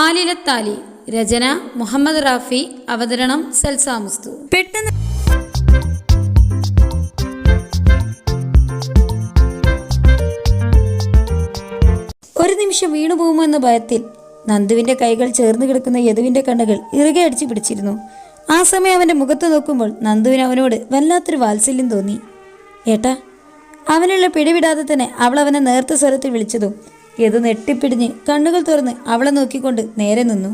ആലിലത്താലി രചന മുഹമ്മദ് റാഫി അവതരണം സൽസാമുസ്തു പെട്ടെന്ന് ഒരു നിമിഷം വീണു പോകുമോ എന്ന ഭയത്തിൽ നന്ദുവിന്റെ കൈകൾ ചേർന്ന് കിടക്കുന്ന യദുവിന്റെ കണ്ണുകൾ ഇറുകെ അടിച്ചു പിടിച്ചിരുന്നു. ആ സമയം അവന്റെ മുഖത്ത് നോക്കുമ്പോൾ നന്ദുവിന് അവനോട് വല്ലാത്തൊരു വാത്സല്യം തോന്നി. ഏട്ടാ അവനുള്ള പിടിവിടാതെ തന്നെ അവൾ അവനെ നേർത്ത സ്വരത്തിൽ വിളിച്ചതും യദു നെട്ടിപ്പിടിഞ്ഞ് കണ്ണുകൾ തുറന്ന് അവളെ നോക്കിക്കൊണ്ട് നേരെ നിന്നു.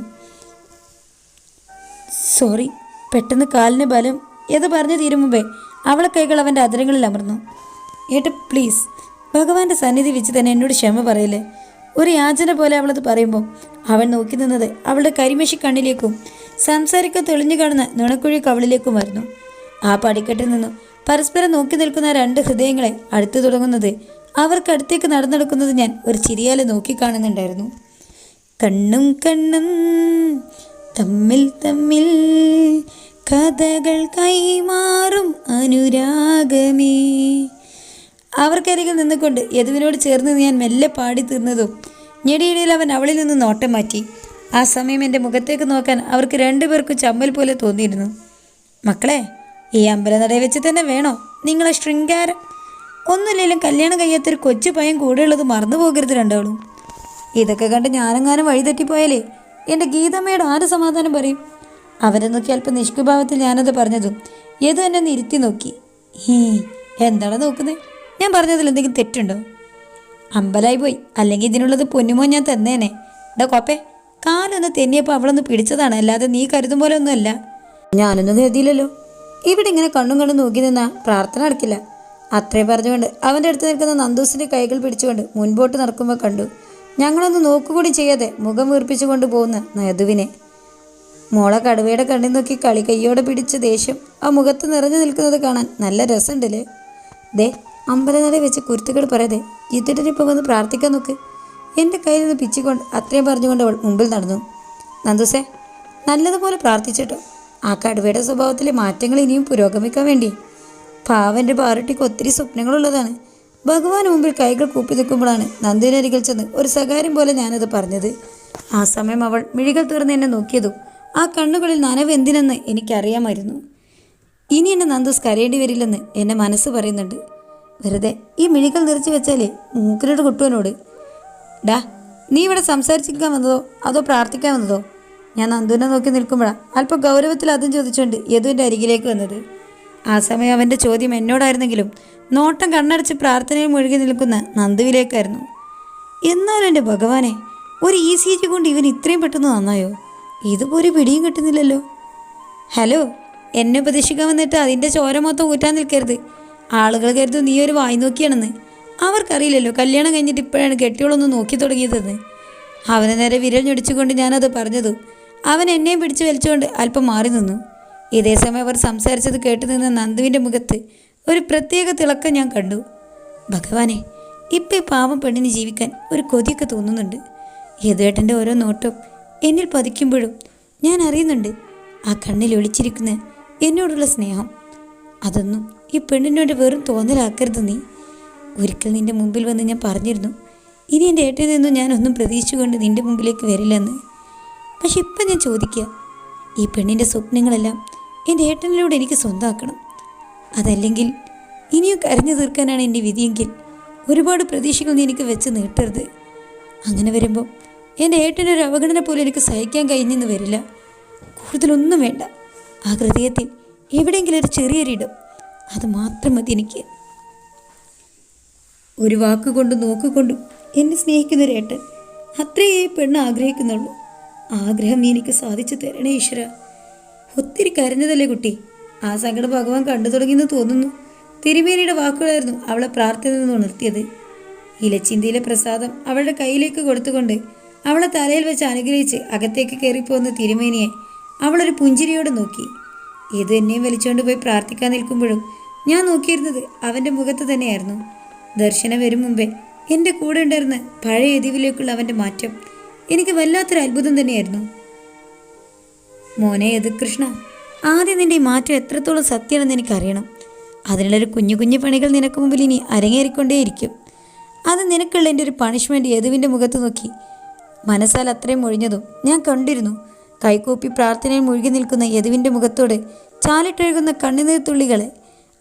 സോറി പെട്ടെന്ന് കാലിന് ബലം ഏത് പറഞ്ഞു തീരും മുമ്പേ അവളെ കൈകൾ അവന്റെ അതിരങ്ങളിൽ അമർന്നു. ഏട്ട് പ്ലീസ് ഭഗവാന്റെ സന്നിധി വെച്ച് തന്നെ എന്നോട് ക്ഷമ പറയില്ലേ? ഒരു യാചന പോലെ അവളത് പറയുമ്പോൾ അവൻ നോക്കി നിന്നത് അവളുടെ കരിമേശി കണ്ണിലേക്കും സംസാരിക്കാൻ തെളിഞ്ഞു കാണുന്ന നുണക്കുഴി കവളിലേക്കുമായിരുന്നു ആ പടിക്കെട്ടിൽ നിന്നും പരസ്പരം നോക്കി നിൽക്കുന്ന രണ്ട് ഹൃദയങ്ങളെ അടുത്തു തുടങ്ങുന്നത് അവർക്കടുത്തേക്ക് നടന്നെടുക്കുന്നത് ഞാൻ ഒരു ചിരിയാലെ നോക്കിക്കാണുന്നുണ്ടായിരുന്നു. കണ്ണും കണ്ണും തമ്മിൽ തമ്മിൽ കഥകൾ കൈമാറും അനുരാഗമേ. അവർക്കരികിൽ നിന്നുകൊണ്ട് യദുവിനോട് ചേർന്ന് ഞാൻ മെല്ലെ പാടി തീർന്നതും ഞെടിയിടയിൽ അവൻ അവളിൽ നിന്ന് നോട്ടം മാറ്റി. ആ സമയം എന്റെ മുഖത്തേക്ക് നോക്കാൻ അവർക്ക് രണ്ടുപേർക്കും ചമ്മൽ പോലെ തോന്നിയിരുന്നു. മക്കളെ ഈ അമ്പലനടയിൽ വെച്ച് തന്നെ വേണോ? നിങ്ങളെ ശൃംഗാരം ഒന്നുമില്ലെങ്കിലും കല്യാണം കഴിയാത്തൊരു കൊച്ചു പയ്യൻ കൂടെയുള്ളത് മറന്നു പോകരുത് രണ്ടാളും. ഇതൊക്കെ കണ്ട് ഞാനെങ്ങാനും വഴിതെറ്റിപ്പോയാലേ എന്റെ ഗീതമ്മയോട് ആര് സമാധാനം പറയും? അവരെ നോക്കി അല്പം നിഷ്കുഭാവത്തിൽ ഞാനത് പറഞ്ഞതും ഏതു എന്നെ ഒന്ന് ഇരുത്തി നോക്കി. ഹീ എന്താണ് നോക്കുന്നത് ഞാൻ പറഞ്ഞതിൽ എന്തെങ്കിലും തെറ്റുണ്ടോ? അമ്പലായി പോയി. അല്ലെങ്കിൽ ഇതിനുള്ളത് പൊന്നുമോ ഞാൻ തന്നേനെ. ഡാ കോപ്പേ കാലൊന്ന് തെന്നിയപ്പോൾ അവളൊന്ന് പിടിച്ചതാണ്. അല്ലാതെ നീ കരുതും പോലെ ഒന്നുമല്ല. ഞാനൊന്നും കരുതിയില്ലല്ലോ ഇവിടെ ഇങ്ങനെ കണ്ണും കണ്ണും നോക്കി നിന്നാ പ്രാർത്ഥന നടക്കില്ല. അത്രയും പറഞ്ഞുകൊണ്ട് അവന്റെ അടുത്ത് നിൽക്കുന്ന നന്ദൂസിന്റെ കൈകൾ പിടിച്ചുകൊണ്ട് മുൻപോട്ട് നടക്കുമ്പോൾ കണ്ടു. ഞങ്ങളൊന്ന് നോക്കുകൂടി ചെയ്യാതെ മുഖം വീർപ്പിച്ചുകൊണ്ട് പോകുന്ന നയതുവിനെ മോളെ കടുവയുടെ കണ്ണിൽ നോക്കി കളി കയ്യോടെ പിടിച്ച ദേഷ്യം ആ മുഖത്ത് നിറഞ്ഞു നിൽക്കുന്നത് കാണാൻ നല്ല രസമുണ്ടല്ലേ? ദേ അമ്പലനട വെച്ച് കുരുത്തുകൾ പറയാതെ ജിത്തിട്ടിപ്പോൾ വന്ന് പ്രാർത്ഥിക്കാൻ നോക്ക്. എന്റെ കയ്യിൽ നിന്ന് പിച്ചിക്കൊണ്ട് അത്രയും പറഞ്ഞുകൊണ്ട് അവൾ മുമ്പിൽ നടന്നു. നന്ദുസേ നല്ലതുപോലെ പ്രാർത്ഥിച്ചിട്ടോ. ആ കടുവയുടെ സ്വഭാവത്തിലെ മാറ്റങ്ങൾ ഇനിയും പുരോഗമിക്കാൻ വേണ്ടി. പാവന്റെ പാറട്ടിക്ക് ഒത്തിരി സ്വപ്നങ്ങളുള്ളതാണ്. ഭഗവാൻ മുമ്പിൽ കൈകൾ കൂപ്പി നിൽക്കുമ്പോഴാണ് നന്ദിനരികിൽ ചെന്ന് ഒരു സകാര്യം പോലെ ഞാനത് പറഞ്ഞത്. ആ സമയം അവൾ മിഴികൾ തുറന്ന് എന്നെ നോക്കിയതും ആ കണ്ണുകളിൽ നനവ് എന്തിനെന്ന് എനിക്കറിയാമായിരുന്നു. ഇനി എന്നെ നന്ദുസ് കരയേണ്ടി വരില്ലെന്ന് എന്റെ മനസ്സ് പറയുന്നുണ്ട്. വെറുതെ ഈ മിഴികൾ നിറച്ചു വെച്ചാലേ മൂക്കിലോട് കുട്ടുവനോട്. ഡാ നീ ഇവിടെ സംസാരിച്ചിരിക്കാൻ വന്നതോ? അതോ പ്രാർത്ഥിക്കാൻ വന്നതോ? ഞാൻ നന്ദുവിനെ നോക്കി നിൽക്കുമ്പോഴാണ് അല്പം ഗൗരവത്തിൽ അതും ചോദിച്ചുകൊണ്ട് യദുവിന്റെ അരികിലേക്ക് വന്നത്. ആ സമയം അവന്റെ ചോദ്യം എന്നോടായിരുന്നെങ്കിലും നോട്ടം കണ്ണടച്ച് പ്രാർത്ഥനയിൽ മുഴുകി നിൽക്കുന്ന നന്ദുവിലേക്കായിരുന്നു. എന്നാലും എന്റെ ഭഗവാനെ ഒരു ഇ സി ജി കൊണ്ട് ഇവൻ ഇത്രയും പെട്ടെന്ന് നന്നായോ? ഇതുപോലെ പിടിയും കിട്ടുന്നില്ലല്ലോ. ഹലോ എന്നെ ഉപദേശിക്കാൻ വന്നിട്ട് അതിന്റെ ചോര മൊത്തം ഊറ്റാൻ നിൽക്കരുത്. ആളുകൾ കരുതും നീ ഒരു വായി നോക്കിയാണെന്ന്. അവർക്കറിയില്ലല്ലോ കല്യാണം കഴിഞ്ഞിട്ട് ഇപ്പോഴാണ് കെട്ടിയോളൊന്ന് നോക്കി തുടങ്ങിയതെന്ന്. അവനെ നേരെ വിരൽ ഞൊടിച്ചുകൊണ്ട് ഞാനത് പറഞ്ഞതു അവൻ എന്നെയും പിടിച്ചു വലിച്ചുകൊണ്ട് അല്പം മാറി നിന്നു. ഇതേ സമയം അവർ സംസാരിച്ചത് കേട്ടു നിന്ന നന്ദുവിന്റെ മുഖത്ത് ഒരു പ്രത്യേക തിളക്കം ഞാൻ കണ്ടു. ഭഗവാനെ ഇപ്പം ഈ പാവം പെണ്ണിന് ജീവിക്കാൻ ഒരു കൊതിയൊക്കെ തോന്നുന്നുണ്ട്. യദുവേട്ടന്റെ ഓരോ നോട്ടം എന്നിൽ പതിക്കുമ്പോഴും ഞാൻ അറിയുന്നുണ്ട് ആ കണ്ണിൽ ഒളിച്ചിരിക്കുന്ന എന്നോടുള്ള സ്നേഹം. അതൊന്നും ഈ പെണ്ണിനോട് വെറും തോന്നലാക്കരുത് നീ. ഒരിക്കൽ നിന്റെ മുമ്പിൽ വന്ന് ഞാൻ പറഞ്ഞിരുന്നു ഇനി എന്റെ ഏട്ടയിൽ നിന്നും ഞാനൊന്നും പ്രതീക്ഷിച്ചുകൊണ്ട് നിന്റെ മുമ്പിലേക്ക് വരില്ലെന്ന്. പക്ഷെ ഇപ്പം ഞാൻ ചോദിക്കുക ഈ പെണ്ണിന്റെ സ്വപ്നങ്ങളെല്ലാം എന്റെ ഏട്ടനിലൂടെ എനിക്ക് സ്വന്തമാക്കണം അതല്ലെങ്കിൽ ഇനിയും കരഞ്ഞു തീർക്കാനാണ് എന്റെ വിധിയെങ്കിൽ ഒരുപാട് പ്രതീക്ഷകൾ നീ എനിക്ക് വെച്ച് നീട്ടരുത്. അങ്ങനെ വരുമ്പോൾ എന്റെ ഏട്ടനൊരു അവഗണന പോലും എനിക്ക് സഹിക്കാൻ കഴിഞ്ഞെന്ന് വരില്ല. കൂടുതലൊന്നും വേണ്ട. ആ ഹൃദയത്തിൽ എവിടെയെങ്കിലും ഒരു ചെറിയൊരിടം. അത് മാത്രം മതി എനിക്ക്. ഒരു വാക്കുകൊണ്ടും നോക്കുകൊണ്ടും എന്നെ സ്നേഹിക്കുന്ന ഒരു ഏട്ടൻ അത്രയേ പെണ്ണ് ആഗ്രഹിക്കുന്നുള്ളൂ. ആഗ്രഹം നീ എനിക്ക് സാധിച്ചു തരണേ ഈശ്വര. ഒത്തിരി കരഞ്ഞതല്ലേ കുട്ടി? ആ സങ്കടം ഭഗവാൻ കണ്ടു തുടങ്ങിയെന്ന് തോന്നുന്നു. തിരുമേനിയുടെ വാക്കുകളായിരുന്നു അവളെ പ്രാർത്ഥന നിന്ന് ഉണർത്തിയത്. ഇലച്ചിന്തിയിലെ പ്രസാദം അവളുടെ കയ്യിലേക്ക് കൊടുത്തുകൊണ്ട് അവളെ തലയിൽ വെച്ച് അനുഗ്രഹിച്ച് അകത്തേക്ക് കയറിപ്പോകുന്ന തിരുമേനിയെ അവളൊരു പുഞ്ചിരിയോടെ നോക്കി. ഇത് എന്നെയും വലിച്ചുകൊണ്ട് പോയി പ്രാർത്ഥിക്കാൻ നിൽക്കുമ്പോഴും ഞാൻ നോക്കിയിരുന്നത് അവന്റെ മുഖത്ത് തന്നെയായിരുന്നു. ദർശനം വരും മുമ്പേ എന്റെ കൂടെ ഉണ്ടായിരുന്ന പഴയ എതിവിലേക്കുള്ള അവന്റെ മാറ്റം എനിക്ക് വല്ലാത്തൊരു അത്ഭുതം തന്നെയായിരുന്നു. മോനെ യദുകൃഷ്ണ ആദ്യം നിന്റെ മാറ്റം എത്രത്തോളം സത്യമാണെന്ന് എനിക്കറിയണം. അതിനുള്ളൊരു കുഞ്ഞു കുഞ്ഞു പണികൾ നിനക്ക് മുമ്പിൽ ഇനി അരങ്ങേറിക്കൊണ്ടേയിരിക്കും. അത് നിനക്കുള്ള എന്റെ ഒരു പണിഷ്മെന്റ് യദുവിന്റെ മുഖത്ത് നോക്കി. മനസ്സാൽ അത്രയും ഒഴിഞ്ഞതും ഞാൻ കണ്ടിരുന്നു. കൈകൂപ്പി പ്രാർത്ഥനയിൽ മുഴുകി നിൽക്കുന്ന യദുവിന്റെ മുഖത്തോട് ചാലിട്ടൊഴുകുന്ന കണ്ണുനീർ തുള്ളികളെ.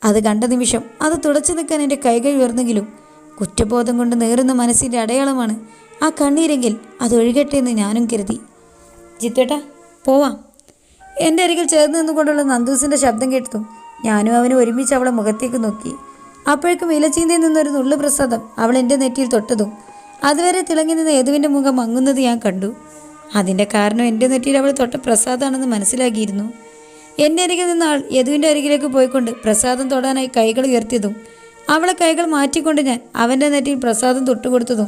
അത് കണ്ട നിമിഷം അത് തുടച്ചു നിൽക്കാൻ എന്റെ കൈകൾ ഉയർന്നെങ്കിലും കുറ്റബോധം കൊണ്ട് നേറുന്ന മനസ്സിന്റെ അടയാളമാണ് ആ കണ്ണീരെങ്കിൽ അത് ഒഴുകട്ടെ എന്ന് ഞാനും കരുതി. ജിത്തേട്ടാ പോവാം. എന്റെ അരികിൽ ചേർന്ന് നിന്നുകൊണ്ടുള്ള നന്ദൂസിന്റെ ശബ്ദം കേട്ടതും ഞാനും അവനും ഒരുമിച്ച് അവളെ മുഖത്തേക്ക് നോക്കി. അപ്പോഴേക്കും ഇലച്ചീന്തയിൽ നിന്നൊരു നുള്ളു പ്രസാദം അവൾ എന്റെ നെറ്റിയിൽ തൊട്ടതും. അതുവരെ തിളങ്ങി നിന്ന യദുവിന്റെ മുഖം മങ്ങുന്നത് ഞാൻ കണ്ടു. അതിന്റെ കാരണം എന്റെ നെറ്റിയിൽ അവൾ തൊട്ട പ്രസാദാണെന്ന് മനസ്സിലാക്കിയിരുന്നു. എന്റെ അരികിൽ നിന്ന ആൾ യദുവിന്റെ അരികിലേക്ക് പോയിക്കൊണ്ട് പ്രസാദം തൊടാനായി കൈകൾ ഉയർത്തിയതും അവളെ കൈകൾ മാറ്റിക്കൊണ്ട് ഞാൻ അവന്റെ നെറ്റിയിൽ പ്രസാദം തൊട്ടുകൊടുത്തതും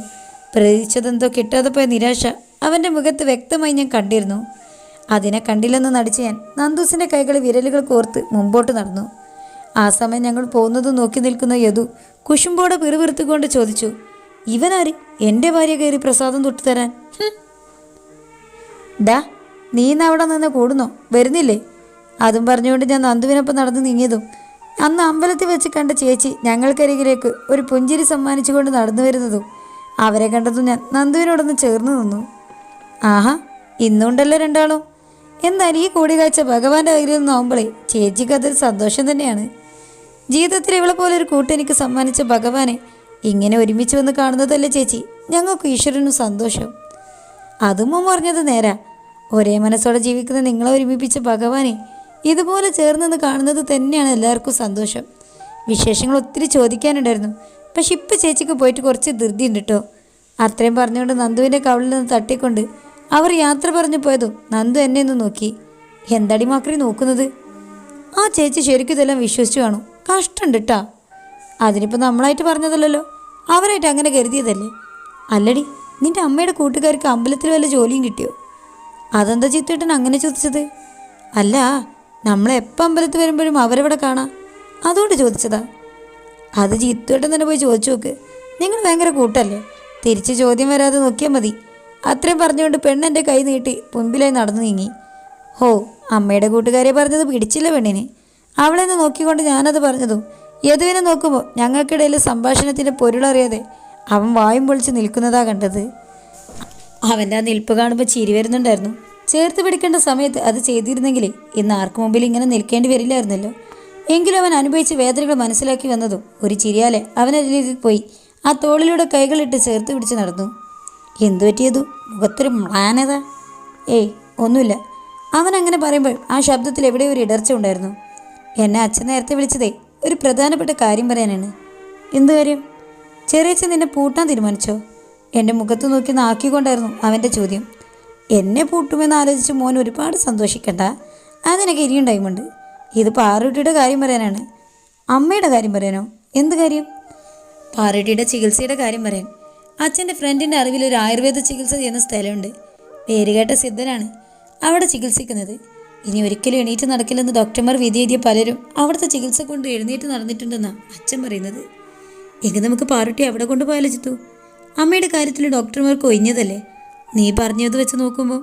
പ്രതീക്ഷിച്ചതെന്തോ കിട്ടാതെ പോയ നിരാശ അവന്റെ മുഖത്ത് വ്യക്തമായി ഞാൻ കണ്ടിരുന്നു. അതിനെ കണ്ടില്ലെന്ന് നടിച്ച് ഞാൻ നന്ദൂസിന്റെ കൈകൾ വിരലുകൾ കോർത്ത് മുമ്പോട്ട് നടന്നു. ആ സമയം ഞങ്ങൾ പോകുന്നത് നോക്കി നിൽക്കുന്ന യദു കുശുമ്പോടെ പിറുപിറുത്തുകൊണ്ട് ചോദിച്ചു ഇവനാര്? എന്റെ ഭാര്യ കയറി പ്രസാദം തൊട്ടു തരാൻ. ഡാ നീ അവിടെ നിന്ന് കൂടുന്നോ? വരുന്നില്ലേ? അതും പറഞ്ഞുകൊണ്ട് ഞാൻ നന്ദുവിനൊപ്പം നടന്ന് നീങ്ങിയതും അന്ന് അമ്പലത്തിൽ വെച്ച് കണ്ട ചേച്ചി ഞങ്ങൾക്കരികിലേക്ക് ഒരു പുഞ്ചിരി സമ്മാനിച്ചുകൊണ്ട് നടന്നു വരുന്നതും അവരെ കണ്ടതും ഞാൻ നന്ദുവിനോടൊന്ന് ചേർന്ന് നിന്നു. ആഹാ ഇന്നുണ്ടല്ലോ രണ്ടാളും. എന്നാൽ ഈ കൂടിക്കാഴ്ച ഭഗവാന്റെ കയ്യിൽ നോമ്പളേ ചേച്ചിക്ക് അതൊരു സന്തോഷം തന്നെയാണ്. ജീവിതത്തിൽ ഇവളെ പോലെ ഒരു കൂട്ടെനിക്ക് സമ്മാനിച്ച ഭഗവാനെ ഇങ്ങനെ ഒരുമിച്ച് വന്ന് കാണുന്നതല്ലേ ചേച്ചി? ഞങ്ങൾക്ക് ഈശ്വരനും സന്തോഷം. അതും ഉമ്മ പറഞ്ഞത് നേരാ. ഒരേ മനസ്സോടെ ജീവിക്കുന്ന നിങ്ങളെ ഒരുമിപ്പിച്ച ഭഗവാനെ ഇതുപോലെ ചേർന്നെന്ന് കാണുന്നത് തന്നെയാണ് എല്ലാവർക്കും സന്തോഷം. വിശേഷങ്ങൾ ഒത്തിരി ചോദിക്കാനുണ്ടായിരുന്നു. പക്ഷെ ഇപ്പം ചേച്ചിക്ക് പോയിട്ട് കുറച്ച് ധൃതി ഉണ്ട് കേട്ടോ. അത്രയും പറഞ്ഞുകൊണ്ട് നന്ദുവിന്റെ കവളിൽ നിന്ന് തട്ടിക്കൊണ്ട് അവർ യാത്ര പറഞ്ഞു പോയതും നന്ദു എന്നെ ഒന്ന് നോക്കി. എന്താടി മാക്രി നോക്കുന്നത്? ആ ചേച്ചി ശരിക്കും ഇതെല്ലാം വിശ്വസിച്ചു കാണും. കഷ്ടമുണ്ട് കേട്ടാ അതിനിപ്പോൾ നമ്മളായിട്ട് പറഞ്ഞതല്ലല്ലോ. അവരായിട്ട് അങ്ങനെ കരുതിയതല്ലേ? അല്ലടി നിന്റെ അമ്മയുടെ കൂട്ടുകാർക്ക് അമ്പലത്തിൽ വല്ല ജോലിയും കിട്ടിയോ? അതെന്താ ചിത്തേട്ടൻ അങ്ങനെ ചോദിച്ചത്? അല്ല നമ്മളെപ്പോൾ അമ്പലത്തിൽ വരുമ്പോഴും അവരവിടെ കാണാം. അതുകൊണ്ട് ചോദിച്ചതാ. അത് ചിത്തേട്ടൻ തന്നെ പോയി ചോദിച്ചു നോക്ക്. നിങ്ങൾ ഭയങ്കര കൂട്ടല്ലേ. തിരിച്ച് ചോദ്യം വരാതെ നോക്കിയാൽ മതി. അത്രയും പറഞ്ഞുകൊണ്ട് പെണ്ണെന്റെ കൈ നീട്ടി മുൻപിലായി നടന്നു നീങ്ങി. ഹോ അമ്മയുടെ കൂട്ടുകാരെ പറഞ്ഞത് പിടിച്ചില്ല പെണ്ണിനെ. അവളെ നിന്ന് നോക്കിക്കൊണ്ട് ഞാനത് പറഞ്ഞതും യദുവിനെ നോക്കുമ്പോൾ ഞങ്ങൾക്കിടയിൽ സംഭാഷണത്തിന്റെ പൊരുളറിയാതെ അവൻ വായും പൊളിച്ച് നിൽക്കുന്നതാ കണ്ടത്. അവന്റെ ആ നിൽപ്പ് കാണുമ്പോൾ ചിരി വരുന്നുണ്ടായിരുന്നു. ചേർത്ത് പിടിക്കേണ്ട സമയത്ത് അത് ചെയ്തിരുന്നെങ്കിൽ ഇന്ന് ആർക്കു മുമ്പിൽ ഇങ്ങനെ നിൽക്കേണ്ടി വരില്ലായിരുന്നല്ലോ. എങ്കിലും അവൻ അനുഭവിച്ച വേദനകൾ മനസ്സിലാക്കി വന്നതും ഒരു ചിരിയാലെ അവനരിലേക്ക് പോയി ആ തോളിലൂടെ കൈകളിട്ട് ചേർത്ത് പിടിച്ച് നടന്നു. എന്തു പറ്റിയതു? മുഖത്തൊരു മ്ലാനത. ഏയ് ഒന്നുമില്ല. അവൻ അങ്ങനെ പറയുമ്പോൾ ആ ശബ്ദത്തിൽ എവിടെ ഒരു ഇടർച്ച ഉണ്ടായിരുന്നു? എന്നെ അച്ഛൻ നേരത്തെ വിളിച്ചതേ ഒരു പ്രധാനപ്പെട്ട കാര്യം പറയാനാണ്. എന്തു കാര്യം? ചെറിയച്ഛൻ നിന്നെ പൂട്ടാൻ തീരുമാനിച്ചോ? എന്റെ മുഖത്ത് നോക്കി നാക്കിക്കൊണ്ടായിരുന്നു അവന്റെ ചോദ്യം. എന്നെ പൂട്ടുമെന്ന് ആലോചിച്ച് മോൻ ഒരുപാട് സന്തോഷിക്കണ്ട. അതിനൊക്കെ ഇനിയും ടൈമുണ്ട് ഇത് പാറുട്ടിയുടെ കാര്യം പറയാനാണ്. അമ്മയുടെ കാര്യം പറയാനോ? എന്ത് കാര്യം? പാറുട്ടിയുടെ ചികിത്സയുടെ കാര്യം പറയാൻ. അച്ഛന്റെ ഫ്രണ്ടിന്റെ അറിവിൽ ഒരു ആയുർവേദ ചികിത്സ ചെയ്യുന്ന സ്ഥലമുണ്ട്. പേരുകേട്ട സിദ്ധനാണ് അവിടെ ചികിത്സിക്കുന്നത്. ഇനി ഒരിക്കലും എണീറ്റ് നടക്കില്ലെന്ന് ഡോക്ടർമാർ വിധി എഴുതിയ പലരും അവിടുത്തെ ചികിത്സ കൊണ്ട് എഴുന്നേറ്റ് നടന്നിട്ടുണ്ടെന്നാണ് അച്ഛൻ പറയുന്നത്. എങ്കിൽ നമുക്ക് പാറുട്ടി അവിടെ കൊണ്ടുപോയാലോ ചിത്തു? അമ്മയുടെ കാര്യത്തിൽ ഡോക്ടർമാർക്ക് ഒഴിഞ്ഞതല്ലേ? നീ പറഞ്ഞത് വെച്ച് നോക്കുമ്പോൾ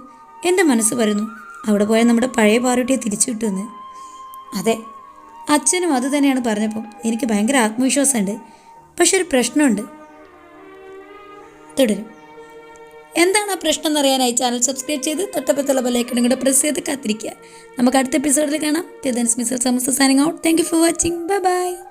എന്റെ മനസ്സ് പറയുന്നു അവിടെ പോയാൽ നമ്മുടെ പഴയ പാറുട്ടിയെ തിരിച്ചു കിട്ടുമെന്ന്. അതെ അച്ഛനും അത് തന്നെയാണ് പറഞ്ഞപ്പോൾ എനിക്ക് ഭയങ്കര ആത്മവിശ്വാസമുണ്ട്. പക്ഷെ ഒരു പ്രശ്നമുണ്ട്. തുടരും എന്താണ് ആ പ്രശ്നം എന്നറിയാനായി ചാനൽ സബ്സ്ക്രൈബ് ചെയ്ത് തൊട്ടപ്പത്തുള്ള ബെല്ലൈക്കണും കൂടെ പ്രസ് ചെയ്ത് കാത്തിരിക്കുക. നമുക്ക് അടുത്ത എപ്പിസോഡിൽ കാണാം. Mister Samastha signing out thank you for watching bye bye